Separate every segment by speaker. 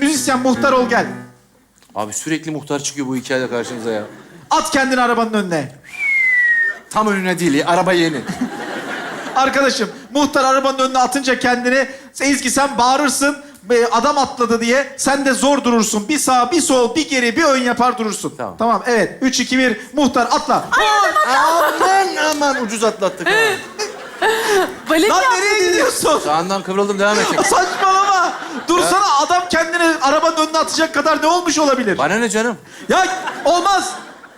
Speaker 1: Müzisyen muhtar ol gel.
Speaker 2: Abi sürekli muhtar çıkıyor bu hikayede karşımıza ya.
Speaker 1: At kendini arabanın önüne.
Speaker 2: Tam önüne değil ya, araba yeni.
Speaker 1: Arkadaşım muhtar arabanın önüne atınca kendini Ezgi sen bağırırsın "Be, adam atladı diye sen de zor durursun. Bir sağ bir sol bir geri bir ön yapar durursun.
Speaker 2: Tamam.
Speaker 1: Tamam evet. Üç, iki, bir. muhtar atla.
Speaker 2: aman aman ucuz atlattık
Speaker 1: Lan nereye gidiyorsun?
Speaker 2: Sağından kıvrıldım devam edecek.
Speaker 1: Saçmalama. Dursana adam kendini arabanın önüne atacak kadar ne olmuş olabilir?
Speaker 2: Bana ne canım?
Speaker 1: Ya olmaz.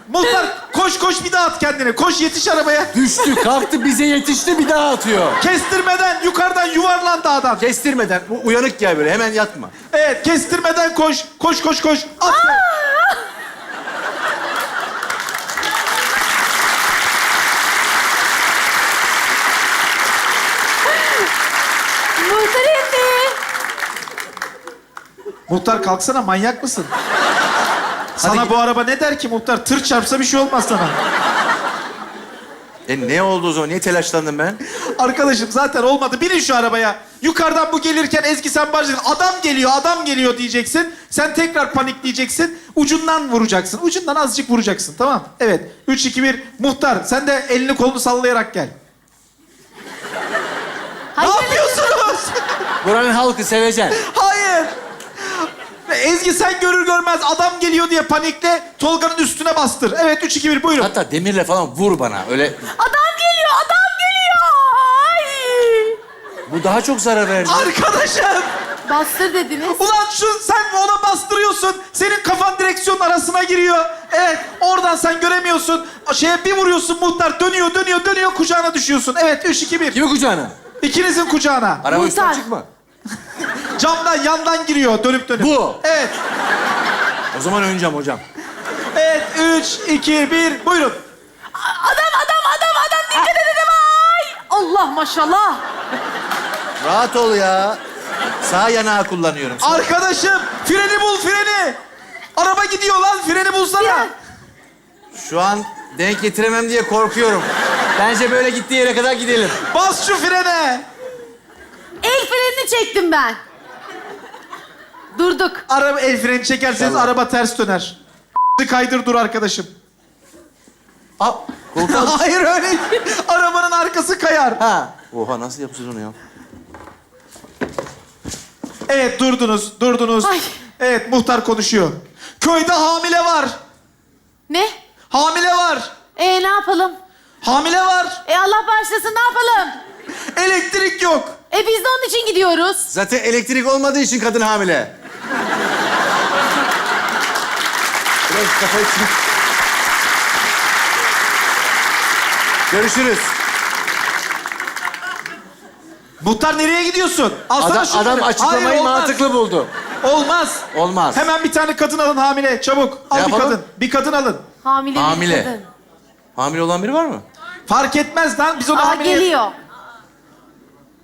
Speaker 1: Muhtar koş koş bir daha at kendini. Koş yetiş arabaya.
Speaker 2: Düştü, kalktı, bize yetişti bir daha atıyor.
Speaker 1: Kestirmeden yukarıdan yuvarlandı adam.
Speaker 2: Kestirmeden, bu uyanık gel böyle hemen yatma.
Speaker 1: Evet kestirmeden koş. Koş koş koş. At.
Speaker 3: Muhtar
Speaker 1: Muhtar kalksana manyak mısın? Sana
Speaker 2: Hadi
Speaker 1: bu araba ne der ki muhtar? Tır çarpsa bir şey olmaz sana.
Speaker 2: E ne oldu o zaman? Niye telaşlandım ben?
Speaker 1: Arkadaşım zaten olmadı. Binin şu arabaya. Yukarıdan bu gelirken Ezgi sen bağıracaksın. Adam geliyor, adam geliyor diyeceksin. Sen tekrar panikleyeceksin. Ucundan vuracaksın. Ucundan azıcık vuracaksın. Tamam. Evet. Üç, iki, bir. Muhtar sen de elini kolunu sallayarak gel.
Speaker 3: Hayır,
Speaker 1: ne yapıyorsunuz?
Speaker 2: Buranın halkı sevecen.
Speaker 1: Ezgi sen görür görmez adam geliyor diye panikle Tolga'nın üstüne bastır. Evet üç, iki, bir. buyurun.
Speaker 2: Hatta demirle falan vur bana. Öyle
Speaker 3: Adam geliyor, adam geliyor. Ay.
Speaker 2: bu daha çok zarar verdi.
Speaker 1: Arkadaşım.
Speaker 3: Bastır dediniz.
Speaker 1: Ulan şu sen ona bastırıyorsun. Senin kafan direksiyonun arasına giriyor. Evet oradan sen göremiyorsun. Şeye bir vuruyorsun muhtar dönüyor dönüyor dönüyor kucağına düşüyorsun. Evet üç, iki, bir.
Speaker 2: Kimi kucağına?
Speaker 1: İkinizin kucağına.
Speaker 2: Araba
Speaker 3: Muhtar.
Speaker 2: üstten çıkma.
Speaker 1: Camdan yandan giriyor dönüp dönüp.
Speaker 2: Bu.
Speaker 1: Evet.
Speaker 2: O zaman öneceğim hocam.
Speaker 1: Evet üç, iki, bir. buyurun.
Speaker 3: Adam, adam, adam, adam. Dikkat edin ay. Allah maşallah.
Speaker 2: Rahat ol ya. Sağ yanağı kullanıyorum.
Speaker 1: Arkadaşım freni bul freni. Araba gidiyor lan freni bulsana.
Speaker 3: Fren.
Speaker 2: Şu an denk getiremem diye korkuyorum. Bence böyle gittiği yere kadar gidelim.
Speaker 1: Bas şu frene.
Speaker 3: El frenini çektim ben. Durduk.
Speaker 1: Araba el freni çekerseniz
Speaker 2: Tamam.
Speaker 1: araba ters döner. kaydır dur arkadaşım.
Speaker 2: Aa.
Speaker 1: Hayır öyle değil. Arabanın arkası kayar.
Speaker 2: ha. Oha nasıl yapacağız onu ya?
Speaker 1: Evet durdunuz, durdunuz.
Speaker 3: Ay.
Speaker 1: Evet muhtar konuşuyor. Köyde hamile var.
Speaker 3: Ne?
Speaker 1: Hamile var.
Speaker 3: E ne yapalım?
Speaker 1: Hamile var.
Speaker 3: E Allah bağışlasın ne yapalım?
Speaker 1: Elektrik yok.
Speaker 3: E biz de onun için gidiyoruz.
Speaker 2: Zaten elektrik olmadığı için kadın hamile. Biraz kafayı çek. Görüşürüz.
Speaker 1: Muhtar nereye gidiyorsun? Alsana
Speaker 2: Adam,
Speaker 1: şunları.
Speaker 2: adam açıklamayı
Speaker 1: Hayır, olmaz.
Speaker 2: mantıklı buldu.
Speaker 1: Olmaz.
Speaker 2: Olmaz.
Speaker 1: Hemen bir tane kadın alın hamile. Çabuk. Al
Speaker 2: Ne
Speaker 1: bir
Speaker 2: yapalım?
Speaker 1: kadın. Bir kadın alın.
Speaker 3: Hamile, bir
Speaker 2: Hamile.
Speaker 3: kadın.
Speaker 2: Hamile olan biri var mı?
Speaker 1: Fark etmez lan. Biz onu
Speaker 3: Aa
Speaker 1: hamile...
Speaker 3: geliyor.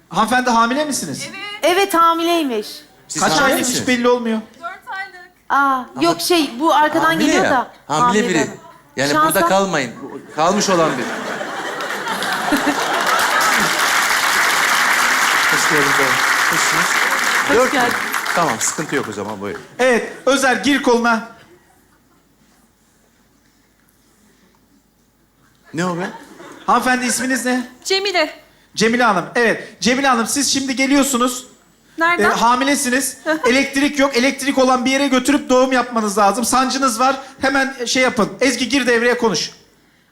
Speaker 1: Hanımefendi hamile misiniz?
Speaker 3: Evet hamileymiş.
Speaker 2: Siz
Speaker 1: Kaç
Speaker 2: hamile
Speaker 1: aylık hiç
Speaker 2: misiniz?
Speaker 1: belli olmuyor.
Speaker 3: Aa yok şey bu arkadan
Speaker 2: Hamile
Speaker 3: geliyor
Speaker 2: ya.
Speaker 3: da.
Speaker 2: Hamile biri.
Speaker 3: kadın.
Speaker 2: Yani
Speaker 3: Şansa-
Speaker 2: burada kalmayın. Kalmış olan biri. Hoş geldiniz. Nasılsınız?
Speaker 3: Hoş
Speaker 2: Dört mü?
Speaker 3: geldin.
Speaker 2: Tamam, sıkıntı yok o zaman. Buyurun.
Speaker 1: Evet. Özer gir koluna.
Speaker 2: Ne o be?
Speaker 1: Hanımefendi isminiz ne?
Speaker 4: Cemile.
Speaker 1: Cemile Hanım. Evet. Cemile Hanım siz şimdi geliyorsunuz. E,
Speaker 4: Nereden?
Speaker 1: hamilesiniz. Elektrik yok. Elektrik olan bir yere götürüp doğum yapmanız lazım. Sancınız var. Hemen şey yapın. Ezgi gir devreye konuş.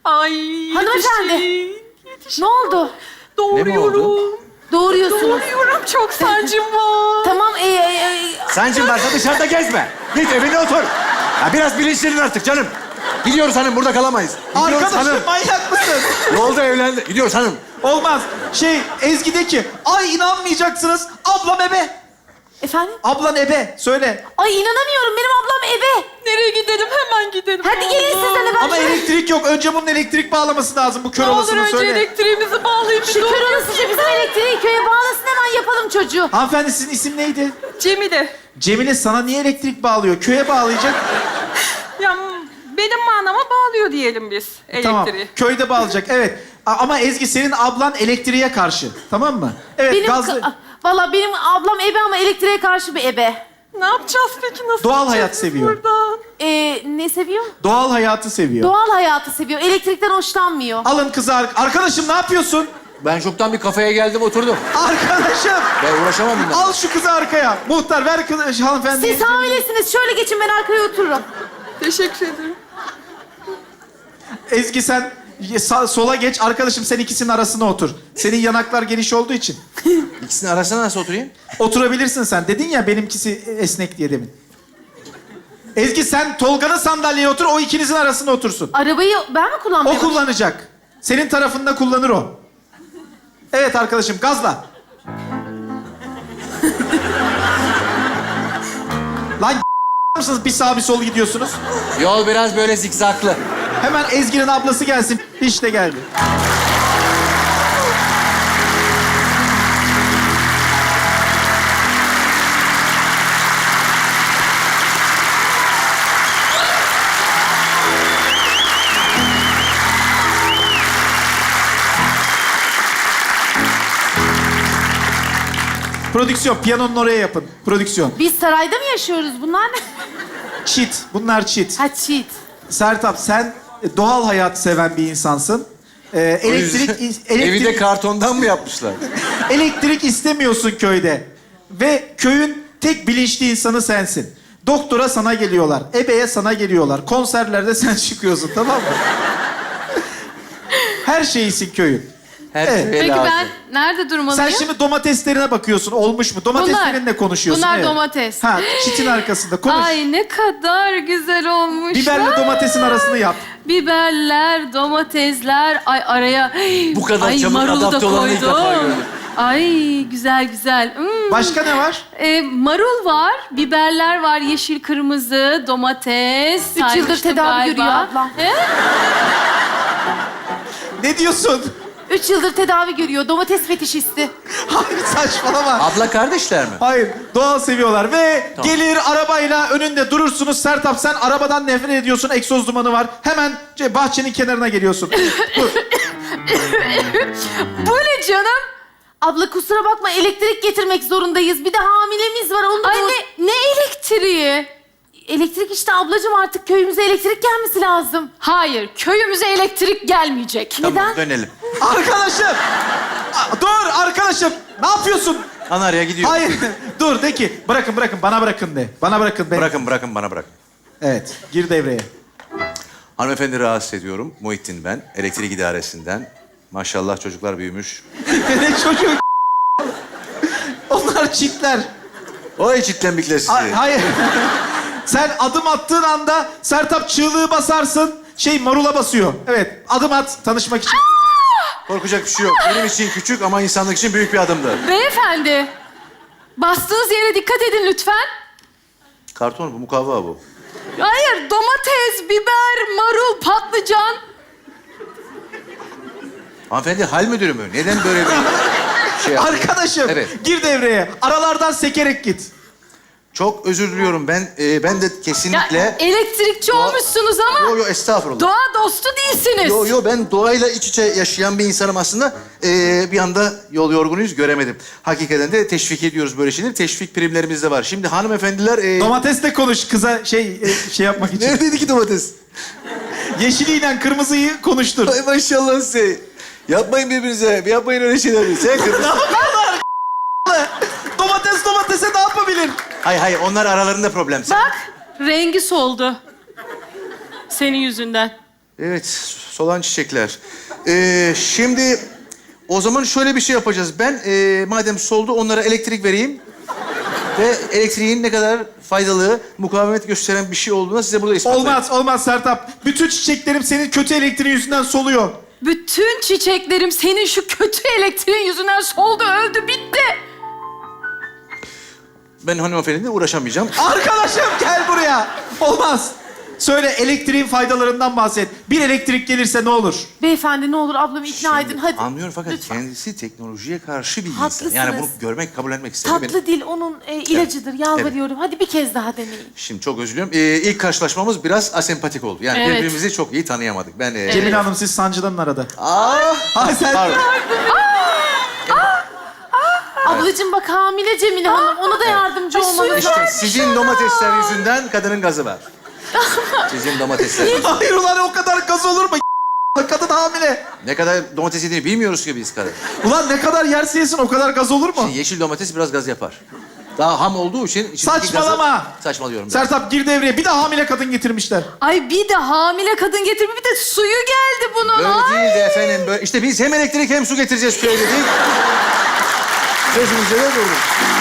Speaker 4: Ay
Speaker 3: Hanımefendi.
Speaker 4: yetişin. Yetişin.
Speaker 3: Ne oldu?
Speaker 4: Doğuruyorum.
Speaker 3: Doğuruyorsunuz.
Speaker 4: Doğuruyorum. Çok sancım var.
Speaker 3: Tamam e, e, e,
Speaker 2: Sancın varsa dışarıda gezme. Git evine otur. Ya biraz bilinçlenin artık canım. Gidiyoruz hanım, burada kalamayız. Gidiyoruz
Speaker 1: Arkadaşım
Speaker 2: hanım.
Speaker 1: manyak mısın?
Speaker 2: Yolda evlendi. Gidiyoruz hanım.
Speaker 1: Olmaz. Şey Ezgi de ki ay inanmayacaksınız. Ablam ebe.
Speaker 3: efendim?
Speaker 1: Ablan ebe. Söyle.
Speaker 3: Ay inanamıyorum benim ablam eve.
Speaker 4: Nereye gidelim? Hemen gidelim.
Speaker 3: Hadi gelin siz de ben
Speaker 1: Ama
Speaker 3: şöyle-
Speaker 1: elektrik yok. Önce bunun elektrik bağlaması lazım. Bu kör
Speaker 4: Ne olur
Speaker 1: olasını
Speaker 4: önce
Speaker 1: söyle.
Speaker 4: elektriğimizi bağlayıp bir
Speaker 3: kör olasıca bizim elektriği köye bağlasın hemen yapalım çocuğu.
Speaker 1: Hanımefendi sizin isim neydi?
Speaker 4: Cemile.
Speaker 1: Cemile sana niye elektrik bağlıyor? Köye bağlayacak.
Speaker 4: Ya benim manama bağlıyor diyelim biz elektriği.
Speaker 1: Tamam. Köyde bağlayacak. Evet. A- Ama Ezgi senin ablan elektriğe karşı. Tamam mı? Evet
Speaker 3: Benim
Speaker 1: gazlı...
Speaker 3: ka- Valla benim ablam ebe ama elektriğe karşı bir ebe.
Speaker 4: Ne yapacağız peki? Nasıl
Speaker 1: Doğal hayat seviyor.
Speaker 4: Buradan?
Speaker 3: Ee, ne seviyor?
Speaker 1: Doğal hayatı seviyor.
Speaker 3: Doğal hayatı seviyor. Elektrikten hoşlanmıyor.
Speaker 1: Alın kızı ar- arkadaşım ne yapıyorsun?
Speaker 2: Ben çoktan bir kafeye geldim oturdum.
Speaker 1: Arkadaşım
Speaker 2: Ben uğraşamam bundan.
Speaker 1: al şu kızı arkaya. Muhtar ver kızı hanımefendi.
Speaker 3: Siz hamilesiniz. Şöyle geçin ben arkaya otururum.
Speaker 4: Teşekkür ederim.
Speaker 1: Ezgi sen sa- sola geç. Arkadaşım sen ikisinin arasına otur. Senin yanaklar geniş olduğu için.
Speaker 2: İkisinin arasına nasıl oturayım?
Speaker 1: Oturabilirsin sen. Dedin ya benimkisi esnek diye demin. Ezgi sen Tolga'nın sandalyeye otur. O ikinizin arasında otursun.
Speaker 3: Arabayı ben mi
Speaker 1: O kullanacak. Senin tarafında kullanır o. Evet arkadaşım gazla. Lan mısınız? Bir sağ bir sol gidiyorsunuz.
Speaker 2: Yol biraz böyle zikzaklı.
Speaker 1: Hemen Ezgi'nin ablası gelsin. İşte geldi. Prodüksiyon, piyanonun oraya yapın. Prodüksiyon.
Speaker 3: Biz sarayda mı yaşıyoruz? Bunlar ne?
Speaker 1: Çit, bunlar çit.
Speaker 3: Ha cheat.
Speaker 1: Sertap sen doğal hayat seven bir insansın. Ee, elektrik, elektrik,
Speaker 2: Evi de kartondan mı yapmışlar?
Speaker 1: elektrik istemiyorsun köyde. Ve köyün tek bilinçli insanı sensin. Doktora sana geliyorlar, ebeye sana geliyorlar. Konserlerde sen çıkıyorsun tamam mı? Her şeysin köyün.
Speaker 2: Her
Speaker 1: Evet.
Speaker 2: şeye
Speaker 5: Peki
Speaker 2: lazım.
Speaker 5: ben nerede durmalıyım?
Speaker 1: Sen şimdi domateslerine bakıyorsun. Olmuş mu? Domateslerinle konuşuyorsun.
Speaker 5: Bunlar
Speaker 1: evet.
Speaker 5: domates.
Speaker 1: Ha, çitin arkasında. Konuş.
Speaker 5: Ay ne kadar güzel olmuş.
Speaker 1: Biberle domatesin arasını yap.
Speaker 5: Biberler, domatesler. Ay araya
Speaker 2: Bu kadar
Speaker 5: Ay,
Speaker 2: çabuk
Speaker 5: marul da
Speaker 2: adapte olanı ilk defa
Speaker 5: koydum.
Speaker 2: gördüm.
Speaker 5: Ay güzel güzel. Hmm.
Speaker 1: Başka ne var?
Speaker 5: Ee, marul var, biberler var, yeşil, kırmızı, domates.
Speaker 3: Üç yıldır
Speaker 5: saymıştım
Speaker 3: tedavi
Speaker 5: galiba.
Speaker 3: görüyor abla.
Speaker 5: He?
Speaker 1: Ne diyorsun?
Speaker 3: Üç yıldır tedavi görüyor. Domates fetişisti.
Speaker 1: Hayır saçmalama.
Speaker 2: Abla kardeşler mi?
Speaker 1: Hayır, doğal seviyorlar ve
Speaker 2: Tamam.
Speaker 1: gelir arabayla önünde durursunuz. Sertap sen arabadan nefret ediyorsun, egzoz dumanı var. Hemen bahçenin kenarına geliyorsun. Dur.
Speaker 5: Bu ne canım?
Speaker 3: Abla kusura bakma elektrik getirmek zorundayız. Bir de hamilemiz var. Onu da
Speaker 5: Ay
Speaker 3: doğru-
Speaker 5: ne, ne elektriği?
Speaker 3: Elektrik işte ablacığım artık köyümüze elektrik gelmesi lazım.
Speaker 5: Hayır, köyümüze elektrik gelmeyecek.
Speaker 3: Neden?
Speaker 2: Tamam dönelim.
Speaker 1: Arkadaşım! A- Dur arkadaşım! Ne yapıyorsun?
Speaker 2: Kanarya gidiyor.
Speaker 1: Hayır, dur de ki bırakın bırakın bana bırakın de. Bana bırakın de.
Speaker 2: Bırakın bırakın bana bırakın.
Speaker 1: Evet, gir devreye.
Speaker 2: Hanımefendi rahatsız ediyorum. Muhittin ben. Elektrik idaresinden. Maşallah çocuklar büyümüş.
Speaker 1: ne çocuğu Onlar çitler.
Speaker 2: Oy çitlenbikler sizi.
Speaker 1: Ha- hayır. Sen adım attığın anda Sertap çığlığı basarsın. Şey marula basıyor. Evet, adım at tanışmak için.
Speaker 2: Korkacak bir şey yok. Benim için küçük ama insanlık için büyük bir adımdı.
Speaker 5: Beyefendi, bastığınız yere dikkat edin lütfen.
Speaker 2: Karton bu, mukavva bu.
Speaker 5: Hayır, domates, biber, marul, patlıcan.
Speaker 2: Hanımefendi hal müdürü mü? Neden böyle bir şey yaptın?
Speaker 1: Arkadaşım,
Speaker 2: Evet.
Speaker 1: gir devreye. Aralardan sekerek git.
Speaker 2: Çok özür diliyorum. Ben e, ben de
Speaker 5: Ya,
Speaker 2: kesinlikle...
Speaker 5: elektrikçi
Speaker 2: Doğa-
Speaker 5: olmuşsunuz ama
Speaker 2: Yo yo estağfurullah.
Speaker 5: doğa dostu değilsiniz.
Speaker 2: Yo yo ben doğayla iç içe yaşayan bir insanım aslında. Ee, bir anda yol yorgunuyuz göremedim. Hakikaten de teşvik ediyoruz böyle şeyleri. Teşvik primlerimiz de var. Şimdi hanımefendiler... E...
Speaker 1: Domatesle konuş kıza şey e, şey yapmak için.
Speaker 2: Neredeydi ki domates?
Speaker 1: Yeşiliyle kırmızıyı konuştur.
Speaker 2: Ay maşallah size. Yapmayın birbirinize. Yapmayın öyle şeyleri. Sen kırmızı...
Speaker 1: Domates domatese ne yapabilir?
Speaker 2: Hay hay onlar aralarında problem. Sen-
Speaker 5: Bak, rengi soldu. Senin yüzünden.
Speaker 2: Evet solan çiçekler. Ee, şimdi o zaman şöyle bir şey yapacağız. Ben e, madem soldu onlara elektrik vereyim. Ve elektriğin ne kadar faydalı, mukavemet gösteren bir şey olduğunu size burada ispatlayayım.
Speaker 1: Olmaz olmaz Sertap. Bütün çiçeklerim senin kötü elektriğin yüzünden soluyor.
Speaker 5: Bütün çiçeklerim senin şu kötü elektriğin yüzünden soldu, öldü, bitti.
Speaker 2: Ben hanımefendiyle uğraşamayacağım.
Speaker 1: Arkadaşım gel buraya. Olmaz. Söyle elektriğin faydalarından bahset. Bir elektrik gelirse ne olur?
Speaker 3: Beyefendi ne olur ablamı ikna edin hadi.
Speaker 2: Anlıyorum fakat
Speaker 3: Lütfen.
Speaker 2: kendisi teknolojiye karşı bir insan.
Speaker 3: Haklısınız.
Speaker 2: Yani bunu görmek, kabullenmek istemiyorum.
Speaker 3: Tatlı dil onun e, ilacıdır. Yalvarıyorum. Hadi bir kez daha deneyin.
Speaker 2: Şimdi çok özür diliyorum. Ee, ilk karşılaşmamız biraz asempatik oldu. Yani
Speaker 5: Evet.
Speaker 2: birbirimizi çok iyi tanıyamadık. Ben... E...
Speaker 1: Cemile Hanım siz sancıdan arada.
Speaker 2: Aa!
Speaker 1: Ha sen...
Speaker 2: Pardon.
Speaker 5: Ablacığım bak hamile Cemile Hanım. Ona da yardımcı
Speaker 3: suyu
Speaker 2: İşte sizin domatesler yüzünden kadının gazı var. Sizin domatesler.
Speaker 1: Hayır ulan o kadar gaz olur mu? Kadın hamile.
Speaker 2: Ne kadar domates yediğini bilmiyoruz ki biz kadın.
Speaker 1: Ulan ne kadar yerse yesin o kadar gaz olur mu?
Speaker 2: Şimdi yeşil domates biraz gaz yapar. Daha ham olduğu için... içindeki
Speaker 1: Saçmalama.
Speaker 2: gazı- Saçmalıyorum. ben.
Speaker 1: Sertap gir devreye. Bir de hamile kadın getirmişler.
Speaker 5: Ay bir de hamile kadın getirmiş. Bir de suyu geldi bunun.
Speaker 2: Böyle
Speaker 5: Ay.
Speaker 2: değil de efendim. Böyle... İşte biz hem elektrik hem su getireceğiz köye dedik. Sözümüzde de durduk.